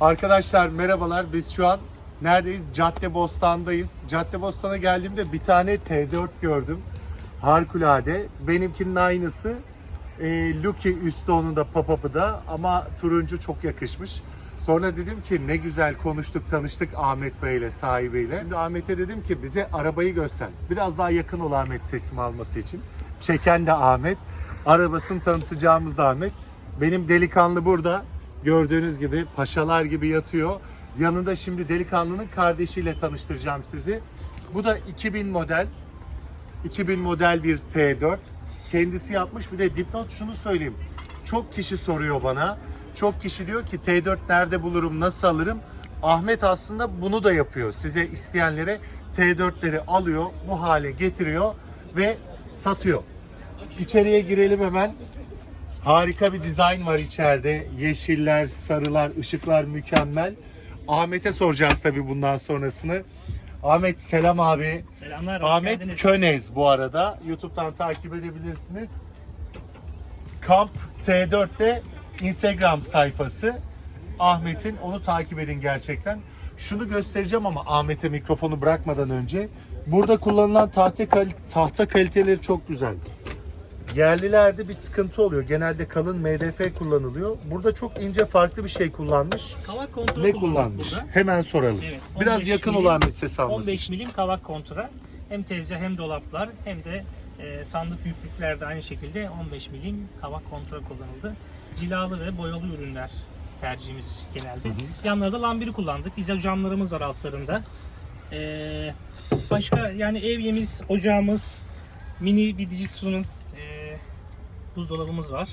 Arkadaşlar merhabalar. Biz şu an neredeyiz? Caddebostan'dayız. Caddebostan'a geldiğimde bir tane T4 gördüm. Harikulade. Benimkinin aynısı. E, Lucky üstü onun da pop-up'ı da ama turuncu çok yakışmış. Sonra dedim ki ne güzel konuştuk, tanıştık Ahmet Bey ile, sahibiyle. Şimdi Ahmet'e dedim ki bize arabayı göster. Biraz daha yakın ol Ahmet sesimi alması için. Çeken de Ahmet. Arabasını tanıtacağımız da Ahmet. Benim delikanlı burada. Gördüğünüz gibi paşalar gibi yatıyor. Yanında şimdi delikanlının kardeşiyle tanıştıracağım sizi. Bu da 2000 model. 2000 model bir T4. Kendisi yapmış. Bir de dipnot şunu söyleyeyim. Çok kişi soruyor bana. Çok kişi diyor ki T4 nerede bulurum, nasıl alırım? Ahmet aslında bunu da yapıyor. Size isteyenlere T4'leri alıyor, bu hale getiriyor ve satıyor. İçeriye girelim hemen. Harika bir dizayn var içeride. Yeşiller, sarılar, ışıklar mükemmel. Ahmet'e soracağız tabii bundan sonrasını. Ahmet selam abi. Selamlar, Ahmet geldiniz. Könez bu arada. YouTube'dan takip edebilirsiniz. Kamp T4'te Instagram sayfası. Ahmet'in onu takip edin gerçekten. Şunu göstereceğim ama Ahmet'e mikrofonu bırakmadan önce. Burada kullanılan tahta, kal- tahta kaliteleri çok güzel. Yerlilerde bir sıkıntı oluyor. Genelde kalın MDF kullanılıyor. Burada çok ince farklı bir şey kullanmış. Kavak kontrol Ne kullanmış? burada. Hemen soralım. Evet, Biraz 15 yakın milim- ol Ahmet ses alması 15 için. milim kavak kontura. Hem tezgah hem dolaplar hem de e, sandık büyüklüklerde aynı şekilde 15 milim kavak kontura kullanıldı. Cilalı ve boyalı ürünler tercihimiz genelde. Yanlarda lambiri kullandık. İza camlarımız var altlarında. E, başka yani evyemiz, ocağımız, mini bir Digitsun'un buzdolabımız var.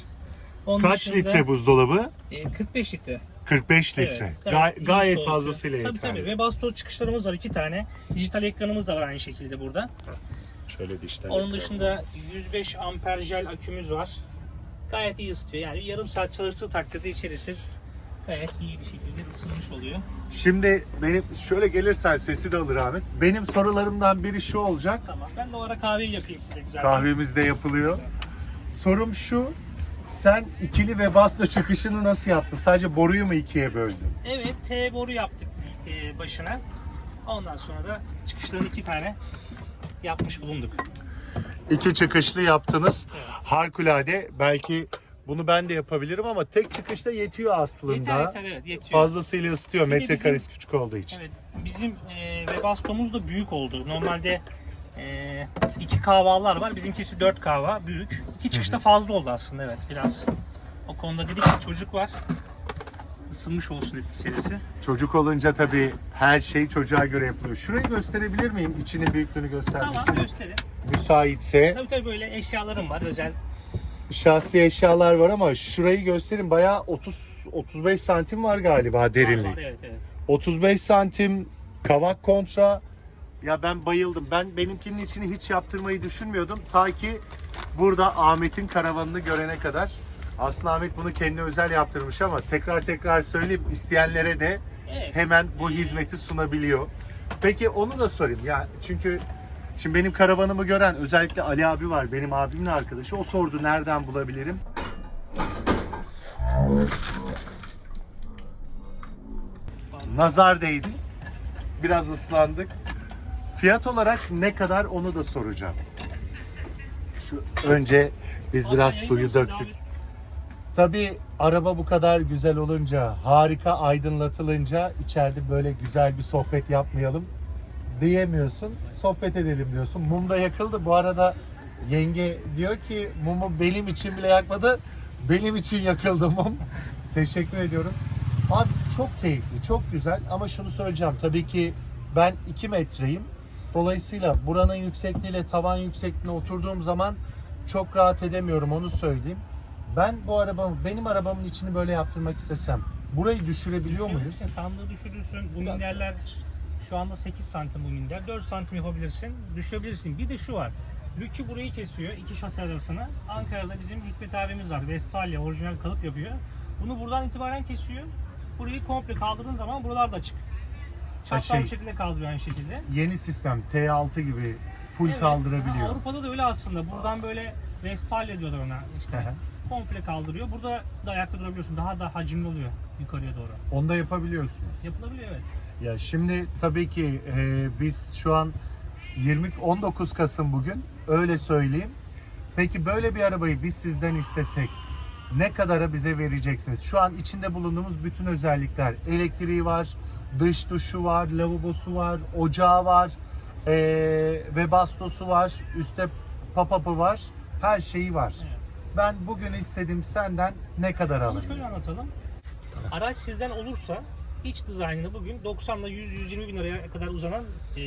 Onun Kaç dışında, litre buzdolabı? e, 45 litre. 45 litre. Evet, Gay- iyi gayet fazlasıyla Tabii yeterli. tabii. Ve bastol çıkışlarımız var iki tane. Dijital ekranımız da var aynı şekilde burada. Şöyle dişler. Onun dışında 105 amper jel akümüz var. Gayet iyi ısıtıyor. Yani yarım saat çalıştığı takdirde içerisi gayet iyi bir şekilde ısınmış oluyor. Şimdi benim şöyle gelirsen sesi de alır Ahmet. Benim sorularımdan biri şu olacak. Tamam. Ben de o ara kahveyi yapayım size güzel. Kahvemiz de yapılıyor. Sorum şu. Sen ikili ve basto çıkışını nasıl yaptın? Sadece boruyu mu ikiye böldün? Evet, T boru yaptık e, başına. Ondan sonra da çıkışlarını iki tane yapmış bulunduk. İki çıkışlı yaptınız. Harikulade. Belki bunu ben de yapabilirim ama tek çıkışta yetiyor aslında. Yeter yeter evet yetiyor. Fazlasıyla ısıtıyor metrekaresi küçük olduğu için. Evet, bizim e, ve bastomuz da büyük oldu. Normalde iki kahvalar var. Bizimkisi dört kahva, büyük. İki çıkışta fazla oldu aslında evet biraz. O konuda dedik ki çocuk var. Isınmış olsun dedik içerisi. Çocuk olunca tabii her şey çocuğa göre yapılıyor. Şurayı gösterebilir miyim? İçinin büyüklüğünü göstermek Tamam için. gösterin. Müsaitse. Tabii tabii böyle eşyalarım var özel. Şahsi eşyalar var ama şurayı gösterin. Bayağı 30 35 santim var galiba derinliği. Var, evet evet. 35 santim kavak kontra. Ya ben bayıldım. Ben benimkinin içini hiç yaptırmayı düşünmüyordum. Ta ki burada Ahmet'in karavanını görene kadar. Aslında Ahmet bunu kendine özel yaptırmış ama tekrar tekrar söyleyip isteyenlere de hemen bu hizmeti sunabiliyor. Peki onu da sorayım ya çünkü şimdi benim karavanımı gören özellikle Ali abi var benim abimin arkadaşı o sordu nereden bulabilirim? Nazar değdi. Biraz ıslandık. Fiyat olarak ne kadar onu da soracağım. Şu önce biz biraz suyu döktük. abi. Tabii araba bu kadar güzel olunca, harika aydınlatılınca içeride böyle güzel bir sohbet yapmayalım diyemiyorsun. Sohbet edelim diyorsun. Mum da yakıldı. Bu arada yenge diyor ki mumu benim için bile yakmadı. Benim için yakıldı mum. Teşekkür ediyorum. Abi çok keyifli, çok güzel ama şunu söyleyeceğim. Tabii ki ben 2 metreyim. Dolayısıyla buranın yüksekliğiyle tavan yüksekliğine oturduğum zaman çok rahat edemiyorum onu söyleyeyim. Ben bu arabamı, benim arabamın içini böyle yaptırmak istesem burayı düşürebiliyor muyuz? Sandığı düşürürsün. Bu Biraz. minderler şu anda 8 santim bu minder. 4 santim yapabilirsin. Düşürebilirsin. Bir de şu var. Lükü burayı kesiyor iki şase arasını. Ankara'da bizim Hikmet abimiz var. Westfalia orijinal kalıp yapıyor. Bunu buradan itibaren kesiyor. Burayı komple kaldırdığın zaman buralar da açık. Çapraz şey- bir şekilde kaldırıyor aynı şekilde. Yeni sistem T6 gibi full Evet. kaldırabiliyor. Avrupa'da da öyle aslında. Buradan böyle Westfalia diyorlar ona işte. Komple kaldırıyor. Burada da ayakta durabiliyorsun. Daha da hacimli oluyor yukarıya doğru. Onu da yapabiliyorsunuz. Yapılabiliyor evet. Ya şimdi tabii ki e, biz şu an 20 19 Kasım bugün öyle söyleyeyim. Peki böyle bir arabayı biz sizden istesek ne kadara bize vereceksiniz? Şu an içinde bulunduğumuz bütün özellikler elektriği var, dış duşu var, lavabosu var, ocağı var, e, ve bastosu var, üstte pop-up'ı var, her şeyi var. Evet. Ben bugün istedim senden ne kadar Onu alırım? şöyle anlatalım. Araç sizden olursa iç dizaynını bugün 90 ile 100-120 bin liraya kadar uzanan e,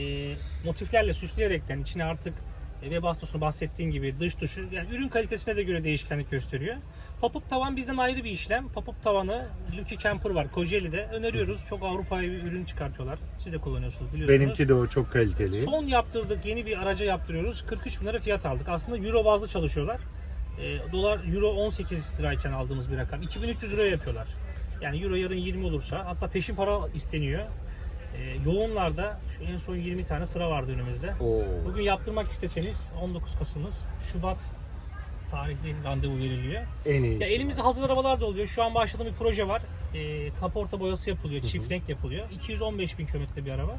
motiflerle süsleyerekten içine artık e, ve bastosunu bahsettiğin gibi dış duşu yani ürün kalitesine de göre değişkenlik gösteriyor. Pop-up tavan bizden ayrı bir işlem. Pop-up tavanı Lucky Camper var Kocaeli'de öneriyoruz. Çok Avrupa'ya bir ürün çıkartıyorlar. Siz de kullanıyorsunuz biliyorsunuz. Benimki de o çok kaliteli. Son yaptırdık yeni bir araca yaptırıyoruz. 43 bin lira fiyat aldık. Aslında euro bazlı çalışıyorlar. E, dolar euro 18 lirayken aldığımız bir rakam. 2300 liraya yapıyorlar. Yani euro yarın 20 olursa hatta peşin para isteniyor. E, yoğunlarda şu en son 20 tane sıra vardı önümüzde. Oo. Bugün yaptırmak isteseniz 19 Kasım'ız Şubat tarihli randevu veriliyor. En iyi. Ya elimizde hazır arabalar da oluyor. Şu an başladığım bir proje var. E, kaporta boyası yapılıyor, çift renk yapılıyor. 215 bin kilometre bir araba.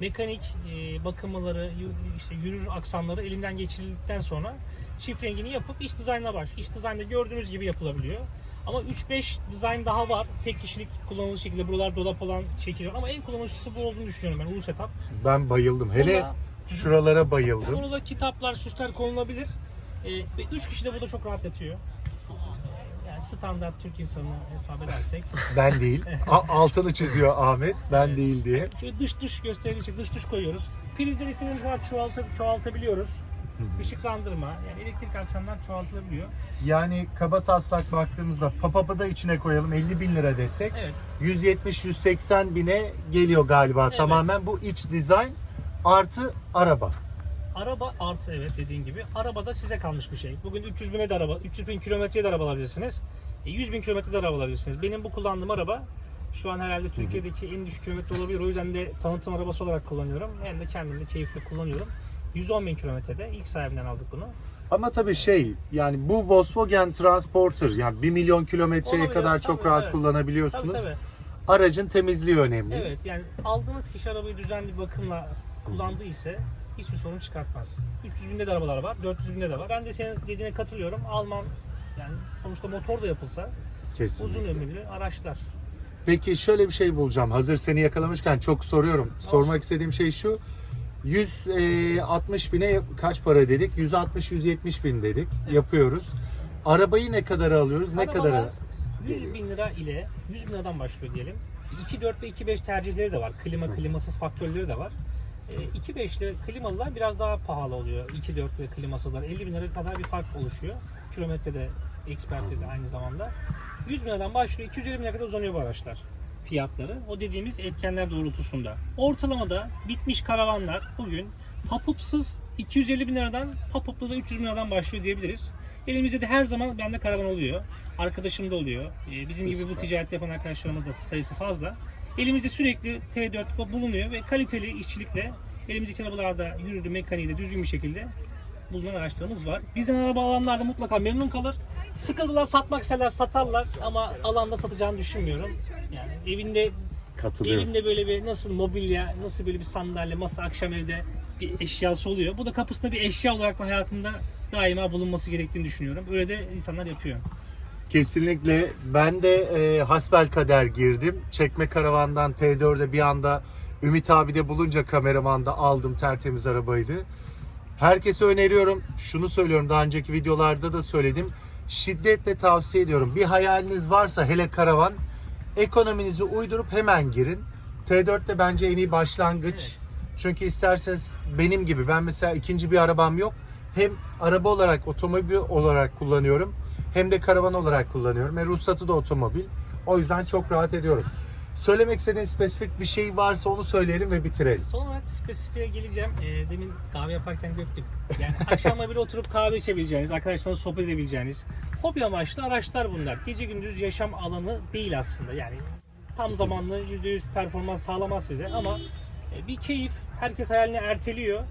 Mekanik e, bakımları, işte yürür aksamları elimden geçirildikten sonra çift rengini yapıp iç dizaynına baş. İç dizaynda gördüğünüz gibi yapılabiliyor. Ama 3-5 dizayn daha var. Tek kişilik kullanılır şekilde buralar dolap olan şekil var. Ama en kullanışlısı bu olduğunu düşünüyorum ben. Ulu setup. Ben bayıldım. Hele Bunda- şuralara Yani bayıldım. onu da kitaplar, süsler konulabilir. E, ve 3 kişi de burada çok rahat yatıyor. Yani standart Türk insanı hesap edersek. Ben değil. Altını çiziyor Ahmet. Ben değil diye. Şöyle dış dış gösterilecek dış dış koyuyoruz. Prizleri istediğimiz kadar çoğalta, çoğaltabiliyoruz. Işıklandırma, yani elektrik aksamlar çoğaltılabiliyor. Yani kaba taslak baktığımızda papapı da içine koyalım 50 bin lira desek Evet, 170-180 bine geliyor galiba Evet. tamamen bu iç dizayn artı araba. araba artı evet dediğin gibi. Araba da size kalmış bir şey. Bugün 300 bine de araba, 300 bin kilometreye de araba alabilirsiniz. E, 100 bin kilometrede de araba alabilirsiniz. Benim bu kullandığım araba şu an herhalde Türkiye'deki en düşük kilometre olabilir. O yüzden de tanıtım arabası olarak kullanıyorum. Hem de kendim de keyifle kullanıyorum. 110 bin kilometrede ilk sahibinden aldık bunu. Ama tabii şey yani bu Volkswagen Transporter yani 1 milyon kilometreye Olabilir, kadar çok tabii, rahat evet. kullanabiliyorsunuz. Tabii tabii. Aracın temizliği önemli. Evet yani aldığınız kişi arabayı düzenli bir bakımla kullandıysa hiçbir sorun çıkartmaz. 300 binde de arabalar var, 400 binde de var. Ben de senin dediğine katılıyorum. Alman yani sonuçta motor da yapılsa Kesinlikle. uzun ömürlü araçlar. Peki şöyle bir şey bulacağım. Hazır seni yakalamışken çok soruyorum. Sormak istediğim şey şu. 160 bine kaç para dedik? 160-170 bin dedik. Yapıyoruz. Arabayı ne kadar alıyoruz? Ne Arabalar kadara? 100 bin lira ile 100 bin liradan başlıyor diyelim. 2.4 ve 2.5 tercihleri de var. Klima klimasız faktörleri de var. E, 2.5 ile klimalılar biraz daha pahalı oluyor. 2.4 ve klimasızlar 50 bin lira kadar bir fark oluşuyor. Kilometrede ekspertizde aynı zamanda. 100 bin liradan başlıyor 250 bin lira kadar uzanıyor bu araçlar fiyatları. O dediğimiz etkenler doğrultusunda. Ortalamada bitmiş karavanlar bugün papupsız 250 bin liradan papuplu da 300 bin liradan başlıyor diyebiliriz. Elimizde de her zaman bende karavan oluyor. Arkadaşım da oluyor. Ee, Bizim gibi bu ticaret yapan arkadaşlarımız da sayısı fazla. Elimizde sürekli T4 bulunuyor ve kaliteli işçilikle elimizdeki arabalarda yürürü mekaniği de düzgün bir şekilde bulunan araçlarımız var. Bizden araba alanlar da mutlaka memnun kalır. Sıkıldılar satmak isterler satarlar ama alanda satacağını düşünmüyorum. Yani evinde Katılıyorum. evinde böyle bir nasıl mobilya, nasıl böyle bir sandalye, masa akşam evde bir eşyası oluyor. Bu da kapısında bir eşya olarak da hayatımda daima bulunması gerektiğini düşünüyorum. Öyle de insanlar yapıyor. Kesinlikle. Ben de e, hasbel kader girdim. Çekme karavandan T4'e bir anda Ümit abi de bulunca kameramanda aldım tertemiz arabaydı. Herkese öneriyorum. Şunu söylüyorum daha önceki videolarda da söyledim. Şiddetle tavsiye ediyorum. Bir hayaliniz varsa hele karavan ekonominizi uydurup hemen girin. T4 de bence en iyi başlangıç. Evet. Çünkü isterseniz benim gibi ben mesela ikinci bir arabam yok. Hem araba olarak otomobil olarak kullanıyorum hem de karavan olarak kullanıyorum. E, ruhsatı da otomobil. O yüzden çok rahat ediyorum. Söylemek istediğin spesifik bir şey varsa onu söyleyelim ve bitirelim. Son olarak spesifiğe geleceğim. Ee, demin kahve yaparken döktüm. Yani akşamla bile oturup kahve içebileceğiniz, arkadaşlarla sohbet edebileceğiniz hobi amaçlı araçlar bunlar. Gece gündüz yaşam alanı değil aslında. Yani tam zamanlı %100 performans sağlamaz size ama e, bir keyif. Herkes hayalini erteliyor.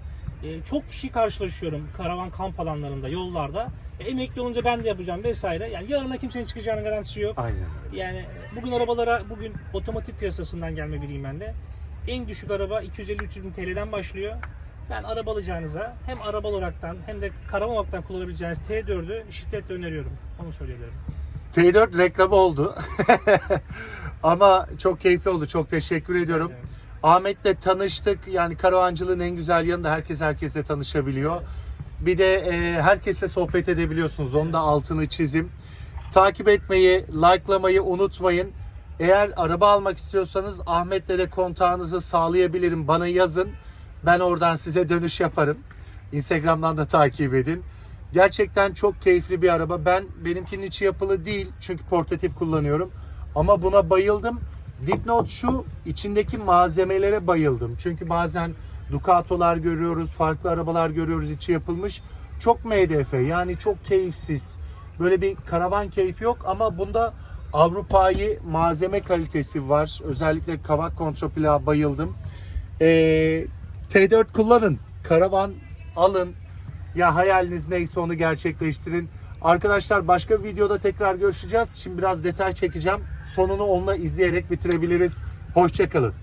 E, çok kişi karşılaşıyorum karavan kamp alanlarında, yollarda. E, emekli olunca ben de yapacağım vesaire. Yani yarına kimsenin çıkacağının garantisi yok. Aynen. Yani bugün arabalara, bugün otomotiv piyasasından gelme biriyim ben de. En düşük araba 250-300 bin TL'den başlıyor. Ben araba alacağınıza hem araba olaraktan hem de karavan olaraktan kullanabileceğiniz T4'ü şiddetle öneriyorum. Onu söyleyebilirim. T4 reklamı oldu. Ama çok keyifli oldu. Çok teşekkür ediyorum. Evet. Ahmet'le tanıştık. Yani karavancılığın en güzel yanı da herkes herkesle tanışabiliyor. Bir de e, herkesle sohbet edebiliyorsunuz. Onun da altını çizim. Takip etmeyi, likelamayı unutmayın. Eğer araba almak istiyorsanız Ahmet'le de kontağınızı sağlayabilirim. Bana yazın. Ben oradan size dönüş yaparım. Instagram'dan da takip edin. Gerçekten çok keyifli bir araba. Ben benimkinin içi yapılı değil çünkü portatif kullanıyorum. Ama buna bayıldım. Dipnot şu, içindeki malzemelere bayıldım. Çünkü bazen Ducato'lar görüyoruz, farklı arabalar görüyoruz içi yapılmış. Çok MDF yani çok keyifsiz. Böyle bir karavan keyfi yok ama bunda Avrupa'yı malzeme kalitesi var. Özellikle kavak kontraplağa bayıldım. Ee, T4 kullanın, karavan alın. Ya hayaliniz neyse onu gerçekleştirin. Arkadaşlar başka videoda tekrar görüşeceğiz. Şimdi biraz detay çekeceğim. Sonunu onunla izleyerek bitirebiliriz. Hoşçakalın.